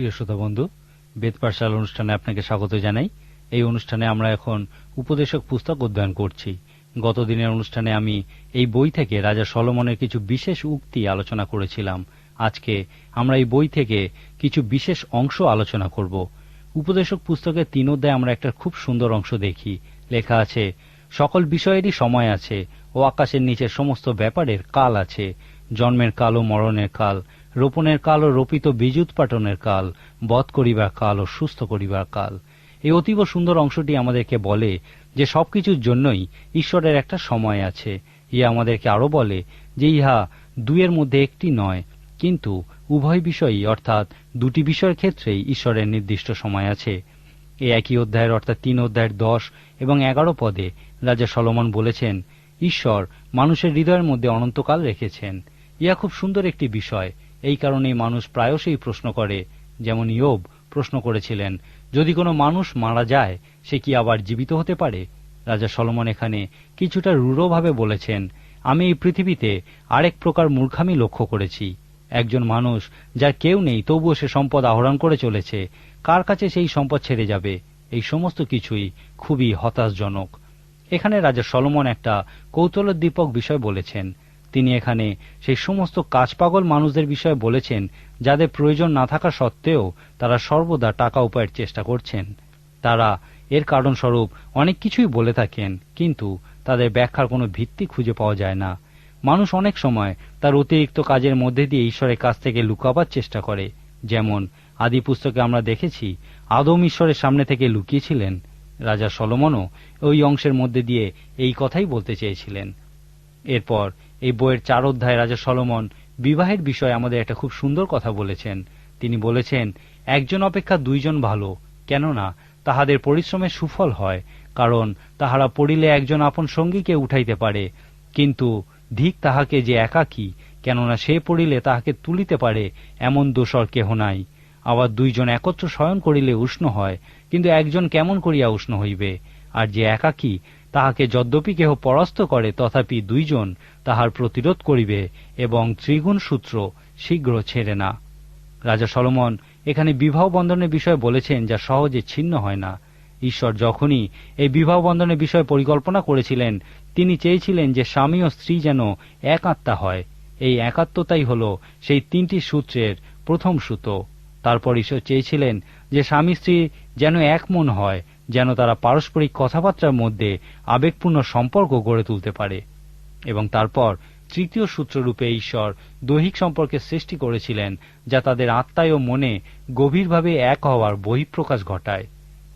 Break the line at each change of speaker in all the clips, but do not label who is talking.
প্রিয় শ্রোতা বন্ধু, বেদ পাঠশালা অনুষ্ঠানে আপনাকে স্বাগত জানাই। এই অনুষ্ঠানে আমরা এখন উপদেশক পুস্তক অধ্যয়ন করছি। গত দিনের অনুষ্ঠানে আমি এই বই থেকে রাজা সলমনের কিছু বিশেষ উক্তি আলোচনা করেছিলাম। আজকে আমরা এই বই থেকে কিছু বিশেষ অংশ আলোচনা করব। উপদেশক পুস্তকের তিন অধ্যায় আমরা একটা খুব সুন্দর অংশ দেখি। লেখা আছে, সকল বিষয়েরই সময় আছে ও আকাশের নিচে সমস্ত ব্যাপারের কাল আছে। জন্মের কাল ও মরণের কাল। রোপণের কাল ও রোপিত বীজ উৎপাটনের কাল, বধ করিবার কাল ও সুস্থ করিবার কাল। এই অতীব সুন্দর অংশটি আমাদেরকে বলে যে সবকিছুর জন্যই ঈশ্বরের একটা সময় আছে। ইহা আমাদেরকে আরও বলে যে ইহা দুইয়ের মধ্যে একটি নয়, কিন্তু উভয় বিষয়ই, অর্থাৎ দুটি বিষয়ের ক্ষেত্রেই ঈশ্বরের নির্দিষ্ট সময় আছে। এই একই অধ্যায়ের, অর্থাৎ তিন অধ্যায়ের দশ এবং এগারো পদে রাজা সলমন বলেছেন, ঈশ্বর মানুষের হৃদয়ের মধ্যে অনন্তকাল রেখেছেন। ইহা খুব সুন্দর একটি বিষয়। এই কারণেই মানুষ প্রায়শই প্রশ্ন করে, যেমন ইয়োব প্রশ্ন করেছিলেন, যদি কোনো মানুষ মারা যায়, সে কি আবার জীবিত হতে পারে? রাজা সলমন এখানে কিছুটা রূঢ়ভাবে বলেছেন, আমি এই পৃথিবীতে আরেক প্রকার মূর্খামি লক্ষ্য করেছি। একজন মানুষ যার কেউ নেই, তবুও সে সম্পদ আহরণ করে চলেছে। কার কাছে সেই সম্পদ ছেড়ে যাবে? এই সমস্ত কিছুই খুবই হতাশজনক। এখানে রাজা সলমন একটা কৌতলোদ্দীপক বিষয় বলেছেন তিনি এখানে সেই সমস্ত কাজপাগল মানুষদের বিষয়ে বলেছেন, যাদের প্রয়োজন না থাকা সত্ত্বেও তারা সর্বদা টাকা উপায়ের চেষ্টা করছেন। তারা এর কারণস্বরূপ অনেক কিছুই বলে থাকেন, কিন্তু তাদের ব্যাখ্যার কোনো ভিত্তি খুঁজে পাওয়া যায় না। মানুষ অনেক সময় তার অতিরিক্ত কাজের মধ্যে দিয়ে ঈশ্বরের কাছ থেকে লুকাবার চেষ্টা করে। যেমন আদি পুস্তকে আমরা দেখেছি, আদম ঈশ্বরের সামনে থেকে লুকিয়েছিলেন। রাজা সলমনও ওই অংশের মধ্যে দিয়ে এই কথাই বলতে চেয়েছিলেন। এরপর এই বইয়ের চার অধ্যায় রাজা সলমন বিবাহের বিষয়ে আমাদের একটা খুব সুন্দর কথা বলেছেন। তিনি বলেছেন, একজন অপেক্ষা দুইজন ভালো, কেননা তাহাদের পরিশ্রমের সুফল হয়, কারণ তাহারা পড়িলে একজন আপন সঙ্গীকে উঠাইতে পারে, কিন্তু ধিক তাহাকে যে একাকী, কেননা সে পড়িলে তাহাকে তুলিতে পারে, এমন দোষর কেহ নাই। আবার দুইজন একত্র শয়ন করিলে উষ্ণ হয়, কিন্তু একজন কেমন করিয়া উষ্ণ হইবে? আর যে একাকী, তাহাকে যদ্যপি কেহ পরাস্ত করে, তথাপি দুইজন তাহার প্রতিরোধ করিবে এবং ত্রিগুণ সূত্র শীঘ্র ছেড়ে না। রাজা সলমন এখানে বিবাহ বন্ধনের বিষয়ে বলেছেন যা সহজে ছিন্ন হয় না। ঈশ্বর যখনই এই বিবাহ বন্ধনের বিষয়ে পরিকল্পনা করেছিলেন, তিনি চেয়েছিলেন যে স্বামী ও স্ত্রী যেন এক আত্মা হয়। এই একাত্মতাই হল সেই তিনটি সূত্রের প্রথম সূতো তারপর ঈশ্বর চেয়েছিলেন যে স্বামী স্ত্রী যেন এক মন হয়, যেন তারা পারস্পরিক কথাবার্তার মধ্যে আবেগপূর্ণ সম্পর্ক গড়ে তুলতে পারে। এবং তারপর তৃতীয় সূত্ররূপে ঈশ্বর দৈহিক সম্পর্কের সৃষ্টি করেছিলেন, যা তাদের আত্মায় ও মনে গভীরভাবে এক হওয়ার বহিঃপ্রকাশ ঘটায়।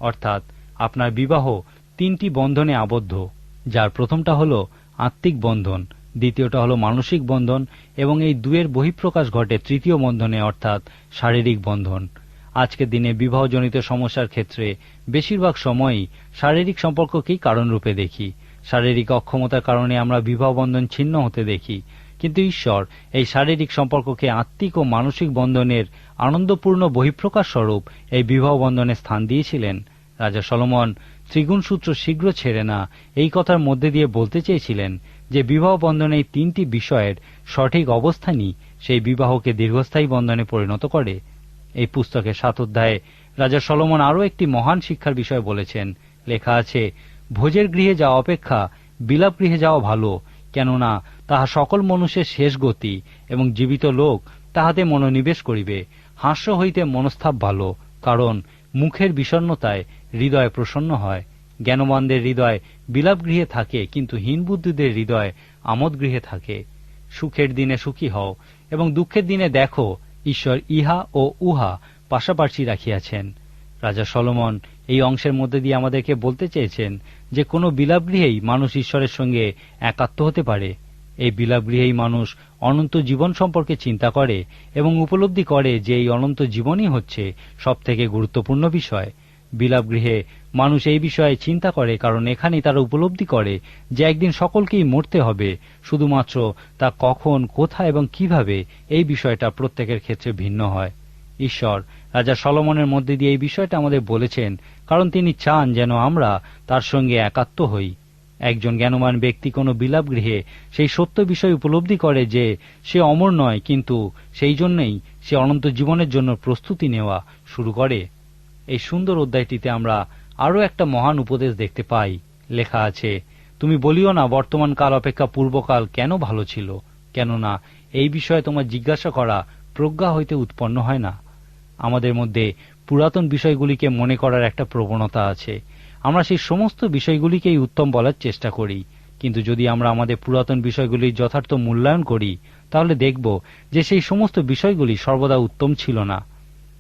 অর্থাৎ আপনার বিবাহ তিনটি বন্ধনে আবদ্ধ, যার প্রথমটা হল আত্মিক বন্ধন, দ্বিতীয়টা হল মানসিক বন্ধন, এবং এই দুয়ের বহিঃপ্রকাশ ঘটে তৃতীয় বন্ধনে, অর্থাৎ শারীরিক বন্ধন। আজকের দিনে বিবাহজনিত সমস্যার ক্ষেত্রে বেশিরভাগ সময়ই শারীরিক সম্পর্ককেই কারণরূপে দেখি। শারীরিক অক্ষমতার কারণে আমরা বিবাহ বন্ধন ছিন্ন হতে দেখি। কিন্তু ঈশ্বর, এই শারীরিক সম্পর্ককে আত্মিক ও মানসিক বন্ধনের আনন্দপূর্ণ বহিঃপ্রকাশ স্বরূপ এই বিবাহ বন্ধনে স্থান দিয়েছিলেন। রাজা সলমন ত্রিগুণ সূত্র শীঘ্র ছেড়ে না এই কথার মধ্যে দিয়ে বলতে চেয়েছিলেন যে বিবাহ বন্ধনে এই তিনটি বিষয়ের সঠিক অবস্থানই সেই বিবাহকে দীর্ঘস্থায়ী বন্ধনে পরিণত করে। এই পুস্তকের সাত অধ্যায়ে রাজা সলমন আরও একটি মহান শিক্ষার বিষয় বলেছেন। লেখা আছে ভোজের গৃহে যাওয়া অপেক্ষা বিলাপ গৃহে যাওয়া ভালো, কেননা তাহা সকল মানুষের শেষ গতি এবং জীবিত লোক তাহাতে মনোনিবেশ করিবে। হাস্য হইতে মনস্থাপ ভালো, কারণ মুখের বিষণ্নতায় হৃদয় প্রসন্ন হয়। জ্ঞানবানদের হৃদয় বিলাপ গৃহে থাকে, কিন্তু হীনবুদ্ধিদের হৃদয় আমোদ গৃহে থাকে। সুখের দিনে সুখী হও এবং দুঃখের দিনে দেখো, ঈশ্বর ইহা ও উহা পাশাপাশি রাখিয়াছেন। রাজা সলমন এই অংশের মধ্যে দিয়ে আমাদেরকে বলতে চেয়েছেন যে কোনো বিলাপগৃহেই মানুষ ঈশ্বরের সঙ্গে একাত্ম হতে পারে। এই বিলাপগৃহেই মানুষ অনন্ত জীবন সম্পর্কে চিন্তা করে এবং উপলব্ধি করে যে এই অনন্ত জীবনই হচ্ছে সবথেকে গুরুত্বপূর্ণ বিষয়। বিলাপগৃহে মানুষ এই বিষয়ে চিন্তা করে কারণ এখানেই তারা উপলব্ধি করে যে একদিন সকলকেই মরতে হবে, শুধুমাত্র তা কখন, কোথায় এবং কীভাবে এই বিষয়টা প্রত্যেকের ক্ষেত্রে ভিন্ন হয়। ঈশ্বর। রাজা সলমনের মধ্যে দিয়ে এই বিষয়টা আমাদের বলেছেন, কারণ তিনি চান যেন আমরা তার সঙ্গে একাত্ম হই। একজন জ্ঞানবান ব্যক্তি কোনো বিলাপ গৃহে সেই সত্য বিষয় উপলব্ধি করে যে সে অমর নয়, কিন্তু সেই জন্যই সে অনন্ত জীবনের জন্য প্রস্তুতি নেওয়া শুরু করে। এই সুন্দর অধ্যায়টিতে আমরা আরও একটা মহান উপদেশ দেখতে পাই। লেখা আছে, তুমি বলিও না, বর্তমান কাল অপেক্ষা পূর্বকাল কেন ভালো ছিল? কেননা এই বিষয়ে তোমার জিজ্ঞাসা করা প্রজ্ঞা হইতে উৎপন্ন হয় না। আমাদের মধ্যে পুরাতন বিষয়গুলিকে মনে করার একটা প্রবণতা আছে। আমরা সেই সমস্ত বিষয়গুলিকেই উত্তম বলার চেষ্টা করি। কিন্তু যদি আমরা আমাদের পুরাতন বিষয়গুলির যথার্থ মূল্যায়ন করি, তাহলে দেখব যে সেই সমস্ত বিষয়গুলি সর্বদা উত্তম ছিল না।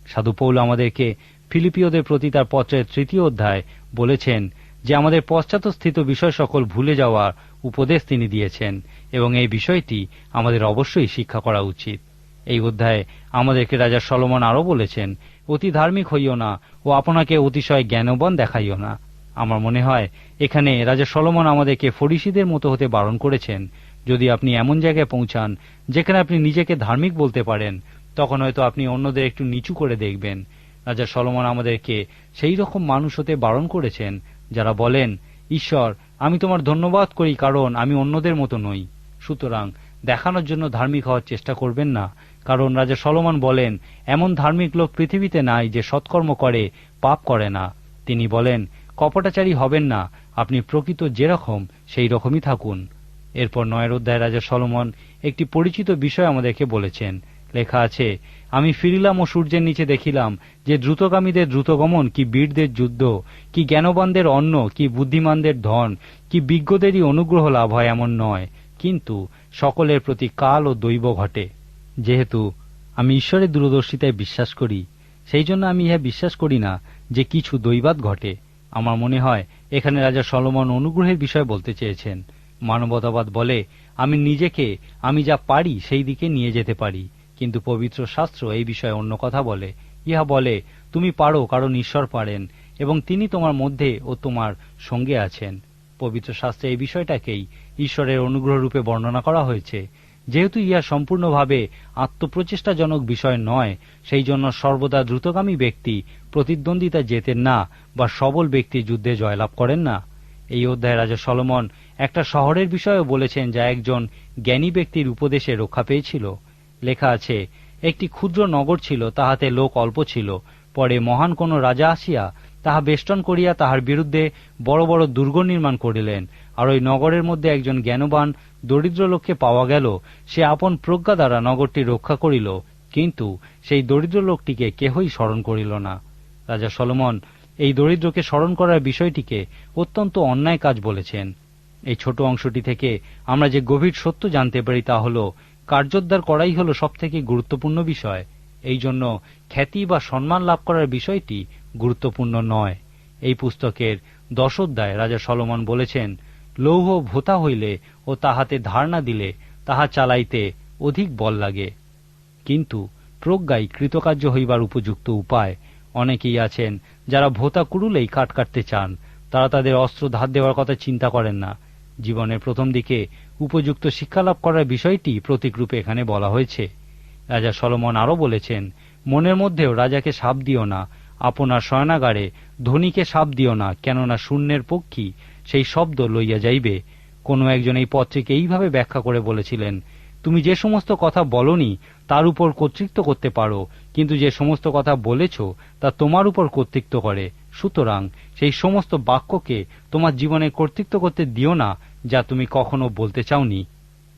সাধু পৌল আমাদেরকে ফিলিপিওদের প্রতি তার পত্রের তৃতীয় অধ্যায় বলেছেন যে আমাদের পশ্চাৎস্থিত বিষয় সকল ভুলে যাওয়ার উপদেশ তিনি দিয়েছেন এবং এই বিষয়টি আমাদের অবশ্যই শিক্ষা করা উচিত। এই অধ্যায়ে আমাদেরকে রাজা সলমন আরও বলেছেন, অতি ধার্মিক হইও না ও আপনাকে অতিশয় জ্ঞানবান দেখাইও না। আমার মনে হয়, এখানে রাজা সলমন আমাদেরকে ফরিসিদের মতো হতে বারণ করেছেন। যদি আপনি এমন জায়গায় পৌঁছান, যেখানে আপনি নিজেকে ধার্মিক বলতে পারেন, তখন হয়তো আপনি অন্যদের একটু নিচু করে দেখবেন। রাজা সলমন আমাদেরকে সেই রকম মানুষ হতে বারণ করেছেন, যারা বলেন, ঈশ্বর, আমি তোমার ধন্যবাদ করি কারণ আমি অন্যদের মতো নই। সুতরাং দেখানোর জন্য ধার্মিক হওয়ার চেষ্টা করবেন না। কারণ রাজা সলমন বলেন, এমন ধার্মিক লোক পৃথিবীতে নাই যে সৎকর্ম করে, পাপ করে না। তিনি বলেন, কপটাচারী হবেন না, আপনি প্রকৃত যেরকম, সেই রকমই থাকুন। এরপর নয়ের অধ্যায় রাজা সলমন একটি পরিচিত বিষয় আমাদেরকে বলেছেন। লেখা আছে, আমি ফিরিলাম ও সূর্যের নিচে দেখিলাম যে দ্রুতগামীদের দ্রুতগমন কি বীরদের যুদ্ধ, কি জ্ঞানবানদের অন্ন, কি বুদ্ধিমানদের ধন, কি বিজ্ঞদেরই অনুগ্রহ লাভ হয় এমন নয়। কিন্তু সকলের প্রতি কাল ও দৈব ঘটে। যেহেতু আমি ঈশ্বরের দূরদর্শিতায় বিশ্বাস করি, সেই জন্য আমি ইহা বিশ্বাস করি না যে কিছু দৈবাত ঘটে। আমার মনে হয়, এখানে রাজা সলমন অনুগ্রহের বিষয় বলতে চেয়েছেন। মানবতাবাদ বলে, আমি নিজেকে, আমি যা পারি সেই দিকে নিয়ে যেতে পারি। কিন্তু পবিত্র শাস্ত্র এই বিষয়ে অন্য কথা বলে। ইহা বলে, তুমি পারো কারণ ঈশ্বর পারেন, এবং তিনি তোমার মধ্যে ও তোমার সঙ্গে আছেন। পবিত্র শাস্ত্রে এই বিষয়টাকেই ঈশ্বরের অনুগ্রহ রূপে বর্ণনা করা হয়েছে। যেহেতু ইহা সম্পূর্ণভাবে আত্মপ্রচেষ্টাজনক বিষয় নয়, সেই জন্য সর্বদা দ্রুতগামী ব্যক্তি প্রতিদ্বন্দ্বিতা জেতেন না বা সবল ব্যক্তি যুদ্ধে জয়লাভ করেন না। এই অধ্যায়ে রাজা সলমন একটা শহরের বিষয়েও বলেছেন যা একজন জ্ঞানী ব্যক্তির উপদেশে রক্ষা পেয়েছিল। লেখা আছে, একটি ক্ষুদ্র নগর ছিল, তাহাতে লোক অল্প ছিল, পরে মহান কোন রাজা আসিয়া তাহা বেষ্টন করিয়া তাহার বিরুদ্ধে বড় বড় দুর্গ নির্মাণ করিলেন। আর ওই নগরের মধ্যে একজন জ্ঞানবান, দরিদ্র লোককে পাওয়া গেল। সে আপন প্রজ্ঞা দ্বারা নগরটি রক্ষা করিল, কিন্তু সেই দরিদ্র লোকটিকে কেহই স্মরণ করিল না। রাজা সলমন এই দরিদ্রকে স্মরণ করার বিষয়টিকে অত্যন্ত অন্যায় কাজ বলেছেন। এই ছোট অংশটি থেকে আমরা যে গভীর সত্য জানতে পারি তা হল, কার্যোদ্ধার করাই হল সবথেকে গুরুত্বপূর্ণ বিষয়। এই জন্য খ্যাতি বা সম্মান লাভ করার বিষয়টি গুরুত্বপূর্ণ নয়। এই পুস্তকের দশোধ্যায় রাজা সলমন বলেছেন, লৌহ ভোতা হইলে ও তাহাতে ধারণা দিলে তাহা চালাইতে অধিক বল লাগে। কিন্তু প্রজ্ঞাই কৃতকার্য হইবার উপযুক্ত উপায়। অনেকেই আছেন যারা ভোতা কুড়ুলেই কাট কাটতে চান, তারা তাদের অস্ত্র ধার দেওয়ার কথা চিন্তা করেন না। জীবনের প্রথম দিকে উপযুক্ত শিক্ষালাভ করার বিষয়টি প্রতীকরূপে এখানে বলা হয়েছে। রাজা সলমন আরও বলেছেন, মনের মধ্যেও রাজাকে সাপ দিও না আপনার শয়নাগারে ধনীকে সাপ দিও না, কেননা শূন্যের পক্ষী সেই শব্দ লইয়া যাইবে। কোনো একজন এই পত্রিকে এইভাবে ব্যাখ্যা করে বলেছিলেন, তুমি যে সমস্ত কথা বলনি, তার উপর কর্তৃত্ব করতে পারো, কিন্তু যে সমস্ত কথা বলেছ, তা তোমার উপর কর্তৃত্ব করে। সুতরাং সেই সমস্ত বাক্যকে তোমার জীবনে কর্তৃত্ব করতে দিও না, যা তুমি কখনো বলতে চাওনি।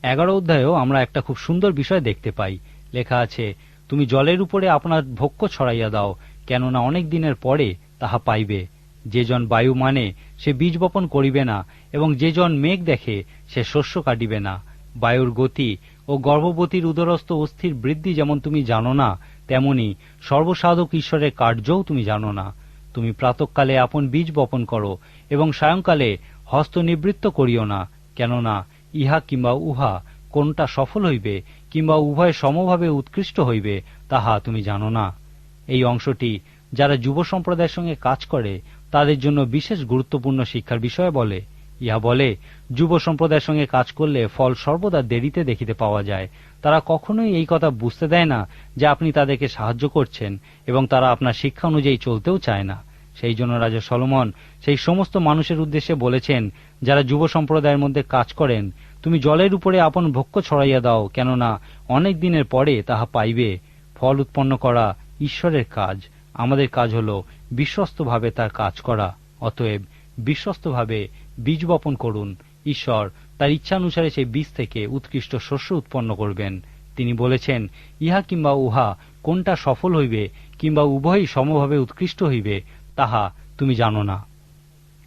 এগারো অধ্যায়েও আমরা একটা খুব সুন্দর বিষয় দেখতে পাই। লেখা আছে, তুমি জলের উপরে আপনার ভক্ষ ছড়াইয়া দাও কেননা অনেক দিনের পরে তাহা পাইবে। যে জন বায়ু মানে সে বীজ বপন করিবে না, এবং যে জন মেঘ দেখে, সে শস্য কাটিবে না। বায়ুর গতি ও গর্ভবতীর উদরস্থ অস্থির বৃদ্ধি যেমন তুমি জানো না, তেমনি সর্বসাধক ঈশ্বরের কার্যও তুমি জানো না। তুমি প্রাতকালে আপন বীজ বপন করো, এবং সায়ংকালে হস্ত নিবৃত্ত করিও না, কেননা ইহা কিংবা উহা কোনটা সফল হইবে, কিংবা উভয় সমভাবে উৎকৃষ্ট হইবে, তাহা তুমি জানো না। এই অংশটি যারা যুব সম্প্রদায়ের সঙ্গে কাজ করে, তাদের জন্য বিশেষ গুরুত্বপূর্ণ শিক্ষার বিষয় বলে। ইহা বলে, যুব সম্প্রদায়ের সঙ্গে কাজ করলে ফল সর্বদা দেরিতে দেখিতে পাওয়া যায়। তারা কখনোই এই কথা বুঝতে দেয় না যে আপনি তাদেরকে সাহায্য করছেন এবং তারা আপনার শিক্ষা অনুযায়ী চলতেও চায় না। সেই জন্য রাজা সলমন সেই সমস্ত মানুষের উদ্দেশ্যে বলেছেন, যারা যুব সম্প্রদায়ের মধ্যে কাজ করেন, তুমি জলের উপরে আপন ভক্ষ ছড়াইয়া দাও, কেননা অনেক দিনের পরে তাহা পাইবে। ফল উৎপন্ন করা ঈশ্বরের কাজ। আমাদের কাজ হল বিশ্বস্তভাবে তার কাজ করা। অতএব বিশ্বস্তভাবে বীজ বপন করুন। ঈশ্বর তার ইচ্ছানুসারে সেই বীজ থেকে উৎকৃষ্ট শস্য উৎপন্ন করবেন। তিনি বলেছেন, ইহা কিংবা উহা কোনটা সফল হইবে কিংবা উভয়ই সমভাবে উৎকৃষ্ট হইবে, তাহা তুমি জানো না।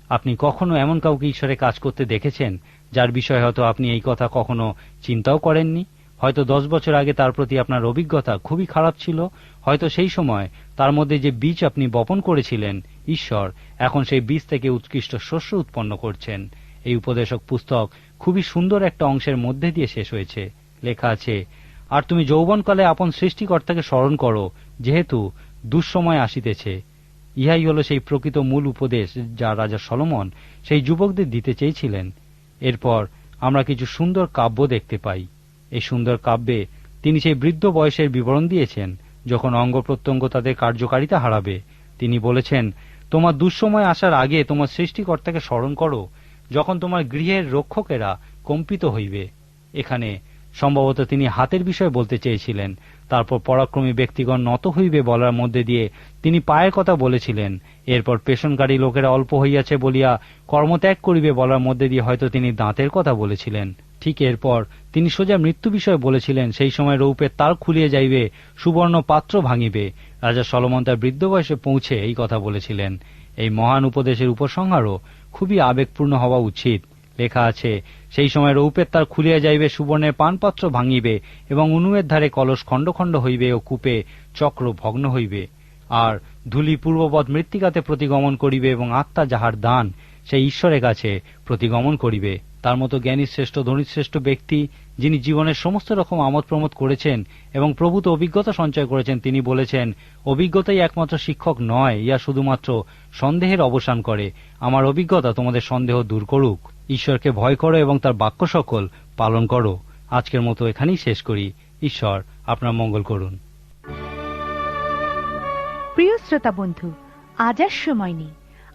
আপনি কখনো এমন কাউকে ঈশ্বরে কাজ করতে দেখেছেন, যার বিষয়ে হয়তো আপনি এই কথা কখনো চিন্তাও করেননি? হয়তো দশ বছর আগে তার প্রতি আপনার অভিজ্ঞতা খুবই খারাপ ছিল, হয়তো সেই সময় তার মধ্যে যে বীজ আপনি বপন করেছিলেন, ঈশ্বর, এখন সেই বীজ থেকে উৎকৃষ্ট শস্য উৎপন্ন করছেন। এই উপদেশক পুস্তক খুবই সুন্দর একটা অংশের মধ্যে দিয়ে শেষ হয়েছে। লেখা আছে, আর তুমি যৌবনকালে আপন সৃষ্টিকর্তাকে স্মরণ করো, যেহেতু দুঃসময় আসিতেছে। ইহাই হল সেই প্রকৃত মূল উপদেশ যা রাজা সলমন সেই যুবকদের দিতে চেয়েছিলেন। এরপর আমরা কিছু সুন্দর কাব্য দেখতে পাই। এই সুন্দর কাব্যে তিনি সেই বৃদ্ধ বয়সের বিবরণ দিয়েছেন, যখন অঙ্গ প্রত্যঙ্গ তাদের কার্যকারিতা হারাবে। তিনি বলেছেন, তোমার দুঃসময় আসার আগে তোমার সৃষ্টিকর্তাকে স্মরণ করো, যখন তোমার গৃহের রক্ষকেরা কম্পিত হইবে। এখানে সম্ভবত তিনি হাতের বিষয় বলতে চেয়েছিলেন, তারপর পরাক্রমী ব্যক্তিগণ নত হইবে বলার মধ্যে দিয়ে তিনি পায়ের কথা বলেছিলেন। এরপর পেশনকারী লোকেরা অল্প হইয়াছে বলিয়া কর্মত্যাগ করিবে বলার মধ্যে দিয়ে হয়তো তিনি দাঁতের কথা বলেছিলেন। ঠিক এরপর তিনি সোজা মৃত্যু বিষয়ে বলেছিলেন, সেই সময় রৌপের তার খুলিয়ে যাইবে, সুবর্ণ পাত্র ভাঙিবে। রাজা সলমন তার বৃদ্ধ বয়সে পৌঁছে এই কথা বলেছিলেন। এই মহান উপদেশের উপসংহারও খুবই আবেগপূর্ণ হওয়া উচিত। লেখা আছে, সেই সময় রৌপের তার খুলিয়া যাইবে, সুবর্ণের পানপাত্র ভাঙিবে এবং উনুয়ের ধারে কলস খণ্ড খণ্ড হইবে ও কূপে চক্র ভগ্ন হইবে। আর ধূলি পূর্ববৎ মৃত্তিকাতে প্রতিগমন করিবে এবং আত্মা যাহার দান, সেই ঈশ্বরের কাছে প্রতিগমন করিবে। তার মতো জ্ঞানী শ্রেষ্ঠ, ধনী শ্রেষ্ঠ ব্যক্তি যিনি জীবনের সমস্ত রকম আমোদ প্রমোদ করেছেন এবং প্রভূত অভিজ্ঞতা সঞ্চয় করেছেন, তিনি বলেছেন, অভিজ্ঞতাই একমাত্র শিক্ষক নয় ইয়া শুধুমাত্র সন্দেহের অবসান করে। আমার অভিজ্ঞতা তোমাদের সন্দেহ দূর করুক। ঈশ্বরকে ভয় করো এবং তার বাক্য সকল পালন করো। আজকের মতো এখানেই শেষ করি। ঈশ্বর আপনার মঙ্গল করুন।
প্রিয় শ্রোতা বন্ধু, আজ আর সময় নেই।